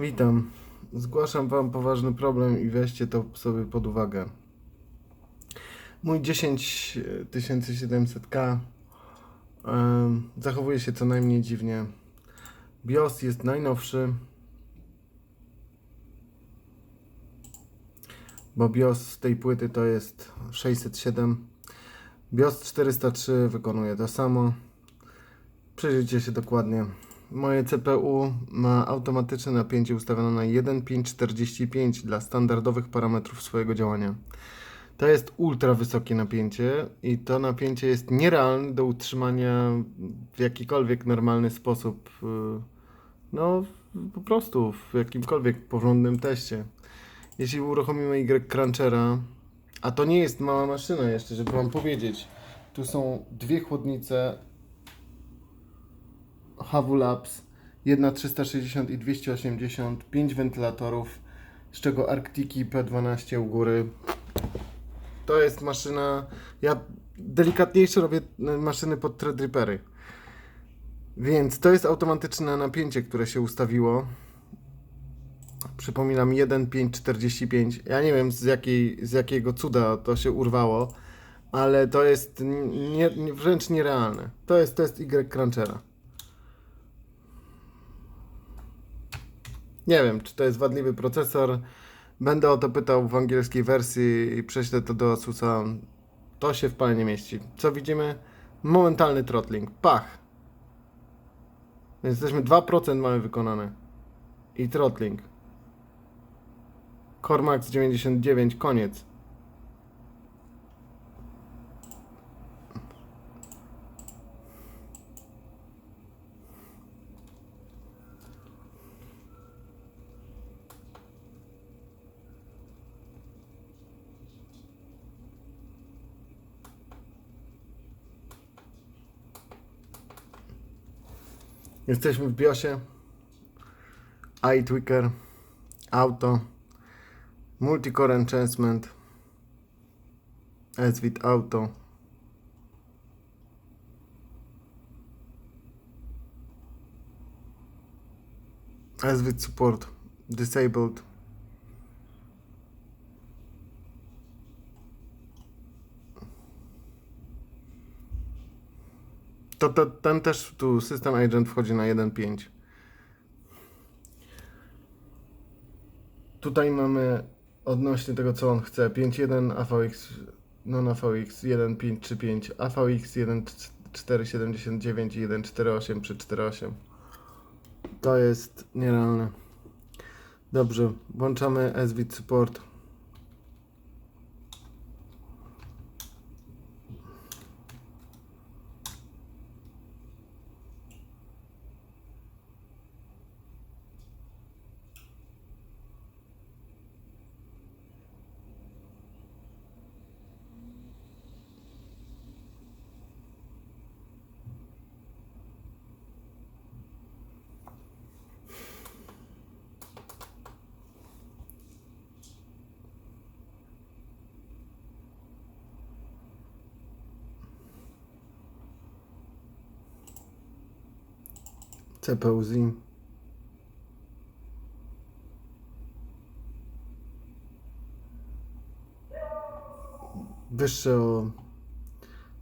Witam. Zgłaszam Wam poważny problem i weźcie to sobie pod uwagę. Mój 10700K em, zachowuje się co najmniej dziwnie. BIOS jest najnowszy, bo BIOS tej płyty to jest 607. BIOS 403 wykonuje to samo. Przyjrzyjcie się dokładnie. Moje CPU ma automatyczne napięcie ustawione na 1.545 dla standardowych parametrów swojego działania. To jest ultra wysokie napięcie i to napięcie jest nierealne do utrzymania w jakikolwiek normalny sposób. yy, No, po prostu w jakimkolwiek porządnym teście. Jeśli uruchomimy Y Crunchera, a to nie jest mała maszyna jeszcze, żeby Wam powiedzieć. Tu są dwie chłodnice HW Labs, jedna 360 i 280, 5 wentylatorów, z czego Arctiki P12 u góry. To jest maszyna, ja delikatniejsze robię y, maszyny pod Threadrippery. Więc to jest automatyczne napięcie, które się ustawiło. Przypominam 1.545. Ja nie wiem z, jakiej, z jakiego cuda to się urwało, ale to jest nie, nie, wręcz nierealne. To jest test Y Crunchera. Nie wiem, czy to jest wadliwy procesor. Będę o to pytał w angielskiej wersji i prześlę to do Asusa. To się w pale nie mieści. Co widzimy? Momentalny throttling. Pach! Więc jesteśmy 2% mamy wykonane. I throttling. Cormax 99, koniec. Jesteśmy w BIOSie. iTwicker. Auto. Multicore Enhancement. SVIT Auto. SVIT Support. Disabled. To, to ten też tu System Agent wchodzi na 1.5. Tutaj mamy odnośnie tego, co on chce. 5.1 AVX, non AVX 1.535, AVX 1.479 i 1.48 przy 4.8. To jest nierealne. Dobrze, włączamy SVIT Support. CPU Z. Wyższe o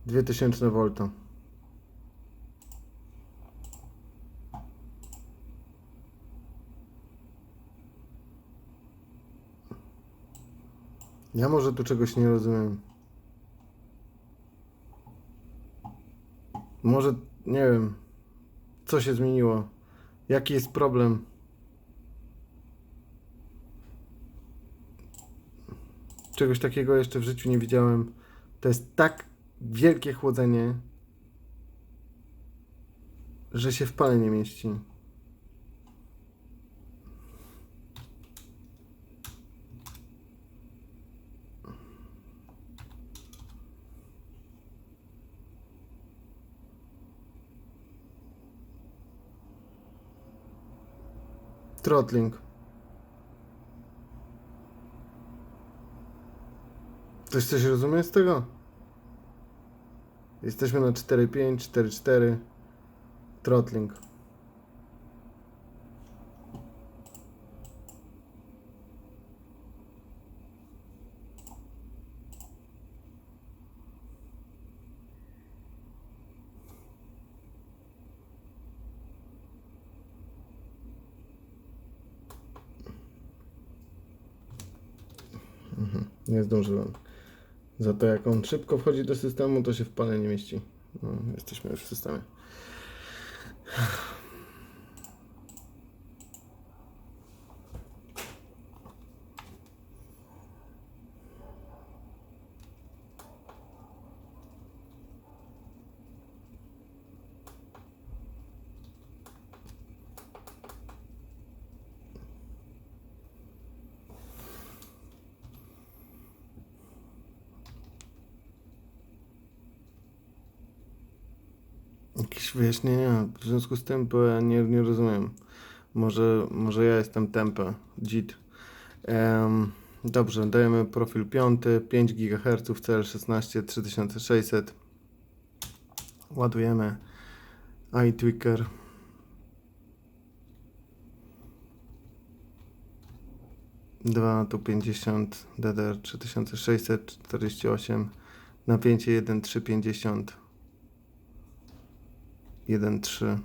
2000 V. Ja może tu czegoś nie rozumiem. Może, nie wiem, co się zmieniło? Jaki jest problem? Czegoś takiego jeszcze w życiu nie widziałem. To jest tak wielkie chłodzenie, że się w pale nie mieści. Throttling. Ktoś coś rozumie z tego? Jesteśmy na 4.5, 4.4. Throttling. Nie zdążyłem. Za to jak on szybko wchodzi do systemu, to się w pale nie mieści. No, jesteśmy już w systemie. Jakieś wyjaśnienia w związku z tym, bo ja nie, nie rozumiem. Może, może ja jestem tempę, JIT. Em, dobrze, dajemy profil 5, 5 GHz, CL16 3600. Ładujemy iTwicker. Dwa tu 50 DDR 3648 napięcie 1.350 1.3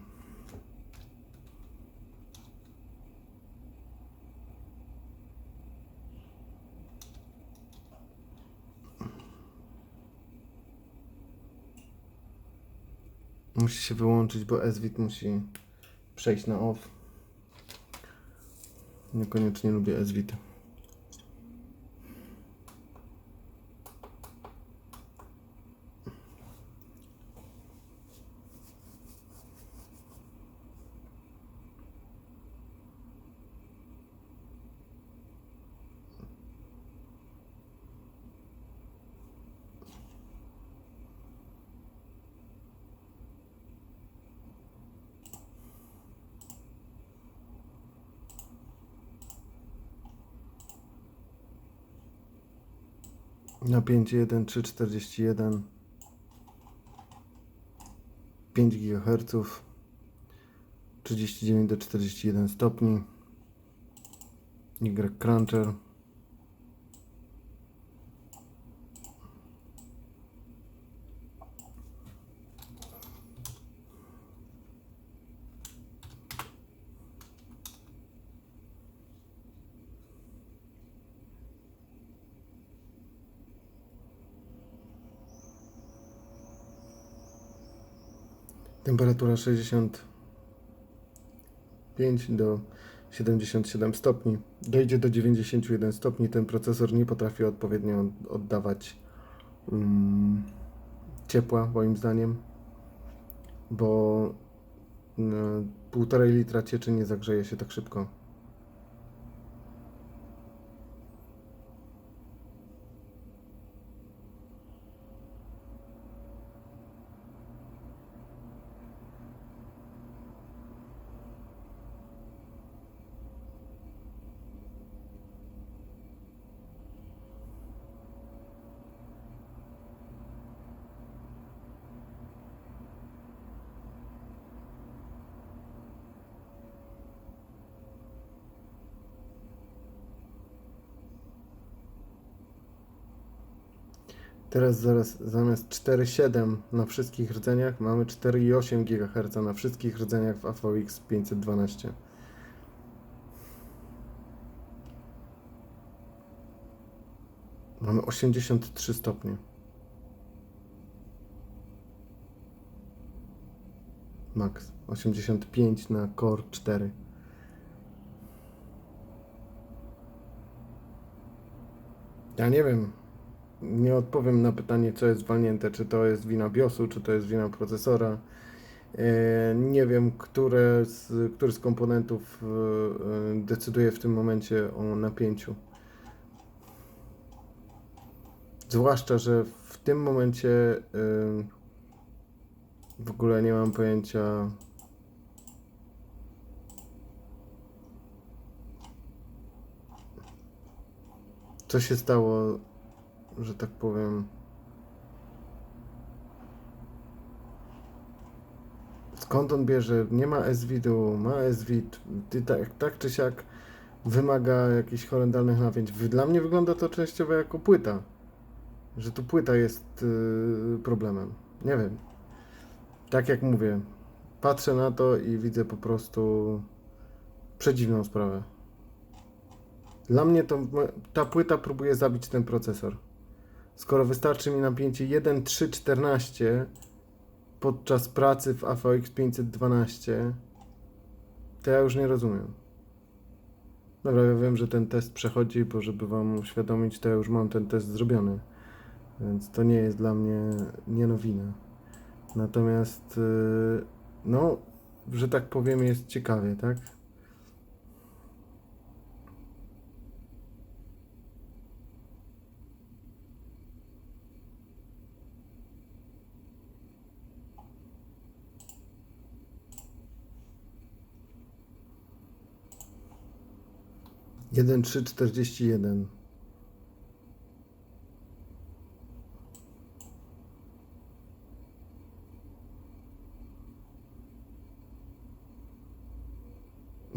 Musi się wyłączyć, bo SWIT musi przejść na off. Niekoniecznie lubię SWIT. Napięcie 1.341 5 GHz 39 do 41 stopni. Y Cruncher Temperatura 65 do 77 stopni. Dojdzie do 91 stopni. Ten procesor nie potrafi odpowiednio oddawać mm, ciepła, moim zdaniem, bo y, półtorej litra cieczy nie zagrzeje się tak szybko. Teraz zaraz zamiast 4,7 na wszystkich rdzeniach mamy 4,8 GHz na wszystkich rdzeniach w AVX 512. Mamy 83 stopnie. Max 85 na Core 4. Ja nie wiem, nie odpowiem na pytanie, co jest walnięte, czy to jest wina BIOSu, czy to jest wina procesora. E, Nie wiem, które z, który z komponentów e, e, decyduje w tym momencie o napięciu. Zwłaszcza, że w tym momencie w ogóle nie mam pojęcia. Co się stało że tak powiem. Skąd on bierze? Nie ma SVID-u, ma SVID. Tak, tak czy siak wymaga jakichś horrendalnych napięć. Dla mnie wygląda to częściowo jako płyta. Że tu płyta jest yy, problemem. Nie wiem. Tak jak mówię, patrzę na to i widzę po prostu przedziwną sprawę. Dla mnie to ta płyta próbuje zabić ten procesor. Skoro wystarczy mi napięcie 1.314 podczas pracy w AVX 512, to ja już nie rozumiem. Dobra, ja wiem, że ten test przechodzi, bo żeby Wam uświadomić, to ja już mam ten test zrobiony. Więc to nie jest dla mnie nie nowina. Natomiast, yy, no, że tak powiem, jest ciekawie, tak? Jeden trzy czterdzieści jeden.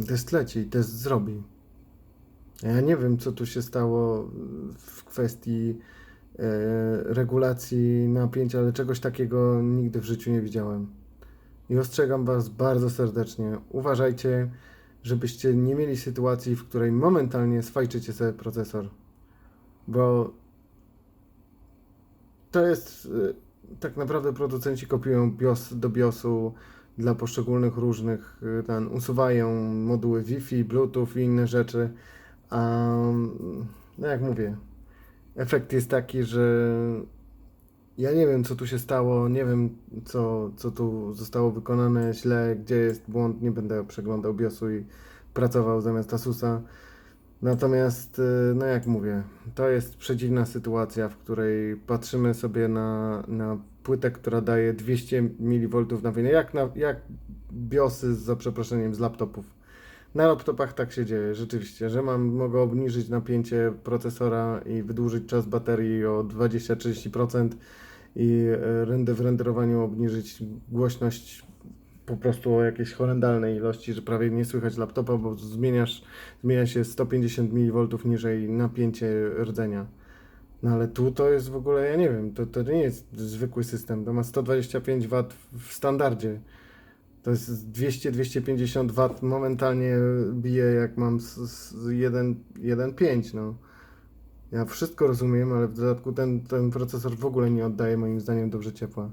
Test leci, test zrobi. Ja nie wiem, co tu się stało w kwestii e, regulacji napięć, ale czegoś takiego nigdy w życiu nie widziałem. I ostrzegam Was bardzo serdecznie. Uważajcie, żebyście nie mieli sytuacji, w której momentalnie swajczycie sobie procesor. Bo to jest e, tak naprawdę producenci kopiują BIOS do BIOSu dla poszczególnych różnych, y, ten, usuwają moduły Wi-Fi, Bluetooth i inne rzeczy. A no jak mówię, efekt jest taki, że ja nie wiem, co tu się stało, nie wiem, co, co tu zostało wykonane źle, gdzie jest błąd, nie będę przeglądał BIOSu i pracował zamiast Asusa. Natomiast, y, no jak mówię, to jest przedziwna sytuacja, w której patrzymy sobie na, na płytę, która daje 200 mV napięcia, jak, na, jak BIOSy za przeproszeniem z laptopów. Na laptopach tak się dzieje, rzeczywiście, że mam, mogę obniżyć napięcie procesora i wydłużyć czas baterii o 20-30% i e, render, w renderowaniu obniżyć głośność po prostu o jakiejś horrendalnej ilości, że prawie nie słychać laptopa, bo zmieniasz, zmienia się 150 mV niżej napięcie rdzenia. No ale tu to jest w ogóle, ja nie wiem, to, to nie jest zwykły system, to ma 125 W w standardzie. To jest 200-250 W momentalnie bije jak mam z, z 1.5, no. Ja wszystko rozumiem, ale w dodatku ten, ten procesor w ogóle nie oddaje moim zdaniem dobrze ciepła.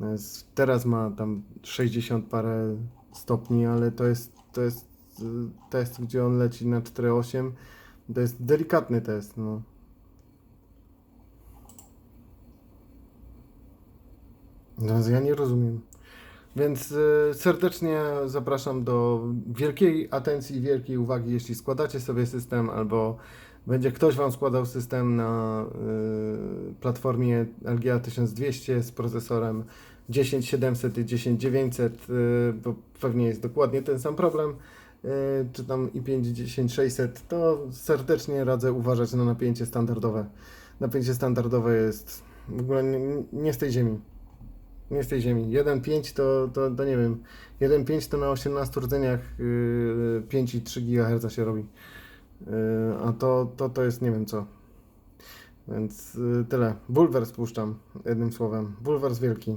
No jest, teraz ma tam 60 parę stopni, ale to jest, to jest test, gdzie on leci na 4.8. To jest delikatny test, no. No, ja nie rozumiem. Więc y, serdecznie zapraszam do wielkiej atencji i wielkiej uwagi, jeśli składacie sobie system albo będzie ktoś Wam składał system na y, platformie LGA 1200 z procesorem 10700 i 10900, y, bo pewnie jest dokładnie ten sam problem, czy tam i5 10600, to serdecznie radzę uważać na napięcie standardowe. Napięcie standardowe jest w ogóle nie z tej ziemi nie z tej ziemi. 1.5 to, to, to nie wiem. 1.5 to na 18 rdzeniach yy, 5,3 GHz się robi. Yy, a to, to, to jest nie wiem co. Więc yy, tyle. Bulwer spuszczam, jednym słowem. Bulwers wielki.